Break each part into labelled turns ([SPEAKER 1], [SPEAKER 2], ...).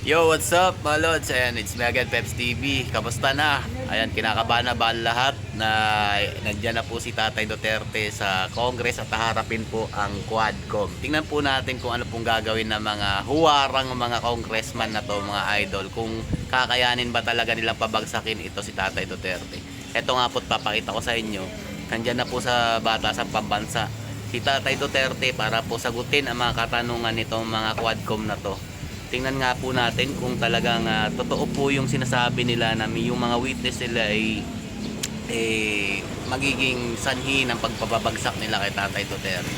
[SPEAKER 1] Yo, what's up mga lods? Ayan, it's me again, Peps TV. Kamusta na? Ayan, kinakabahan na ba lahat na nandyan na po si Tatay Duterte sa Congress at haharapin po ang Quadcom. Tingnan po natin kung ano pong gagawin ng mga huwarang mga congressman na to, mga idol. Kung kakayanin ba talaga nilang pabagsakin ito si Tatay Duterte. Ito nga po, papakita ko sa inyo. Nandyan na po sa Batasan Pambansa si Tatay Duterte para po sagutin ang mga katanungan nitong mga Quadcom na to tingnan nga po natin kung talagang ah, totoo po yung sinasabi nila na yung mga witness nila ay eh, magiging sanhi ng pagpapabagsak nila kay Tatay Duterte.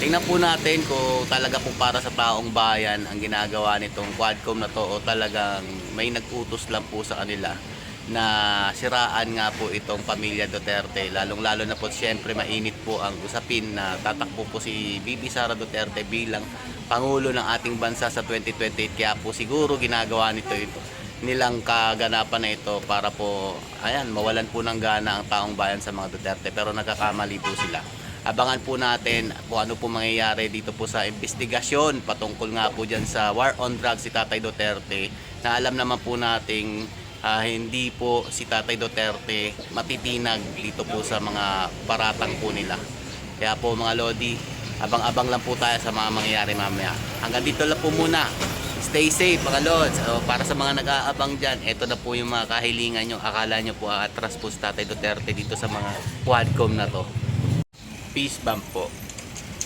[SPEAKER 1] Tingnan po natin kung talaga po para sa taong bayan ang ginagawa nitong Quadcom na to o talagang may nag-utos lang po sa kanila na siraan nga po itong pamilya Duterte lalong lalo na po siyempre mainit po ang usapin na tatakbo po si Bibi Sara Duterte bilang Pangulo ng ating bansa sa 2028 kaya po siguro ginagawa nito ito nilang kaganapan na ito para po ayan mawalan po ng gana ang taong bayan sa mga Duterte. Pero nagkakamali po sila. Abangan po natin kung ano po mangyayari dito po sa investigasyon patungkol nga po dyan sa war on drugs si Tatay Duterte. Na alam naman po nating ah, hindi po si Tatay Duterte matitinag dito po sa mga paratang po nila. Kaya po mga Lodi abang-abang lang po tayo sa mga mangyayari mamaya. Hanggang dito lang po muna. Stay safe mga Lods. O, para sa mga nag-aabang dyan ito na po yung mga kahilingan nyo. Akala nyo po atras po si Tatay Duterte dito sa mga quadcom na to. Peace bump po